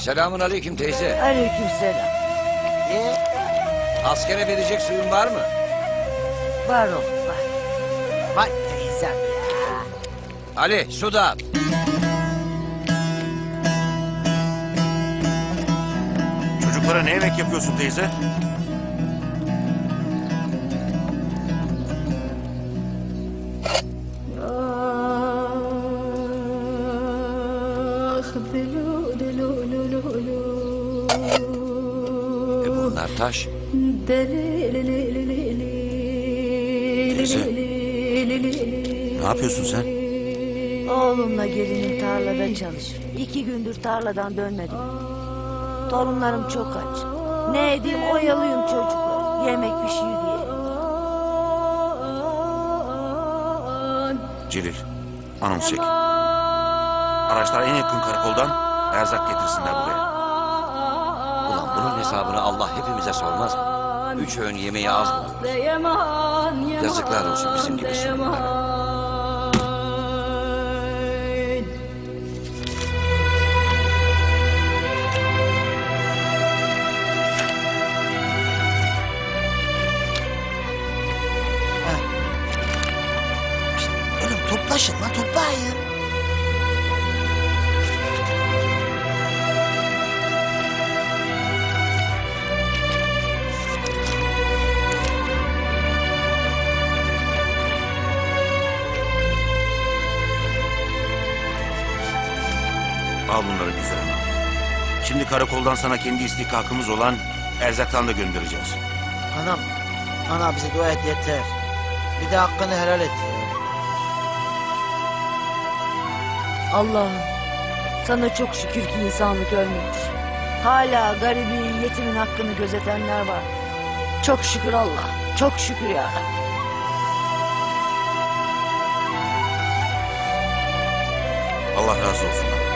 Selamun aleyküm teyze. Aleykümselam. Ee, askere verecek suyun var mı? Var oğlum var. Var teyzem ya. Ali su da at. Çocuklara ne yemek yapıyorsun teyze? Ah, deli e bunlar taş. Teyze. Ne yapıyorsun sen? Oğlumla gelinim tarlada çalışır. İki gündür tarladan dönmedim. Torunlarım çok aç. Ne edeyim oyalıyım çocuklar. Yemek pişiyor diye. Celil, anons çek. Araçlar en yakın karakoldan erzak getirsinler buraya. Ulan bunun hesabını Allah hepimize sormaz mı? Üç öğün yemeği az mı? Yazıklar olsun bizim gibi. Oğlum toplaşın lan toplayın. Al bunları güzel ana. Şimdi karakoldan sana kendi istihkakımız olan erzaktan da göndereceğiz. Anam, ana bize dua et yeter. Bir de hakkını helal et. Allah'ım sana çok şükür ki insanlık ölmemiş. Hala garibi, yetimin hakkını gözetenler var. Çok şükür Allah. Çok şükür ya Rabbi. Allah razı olsun.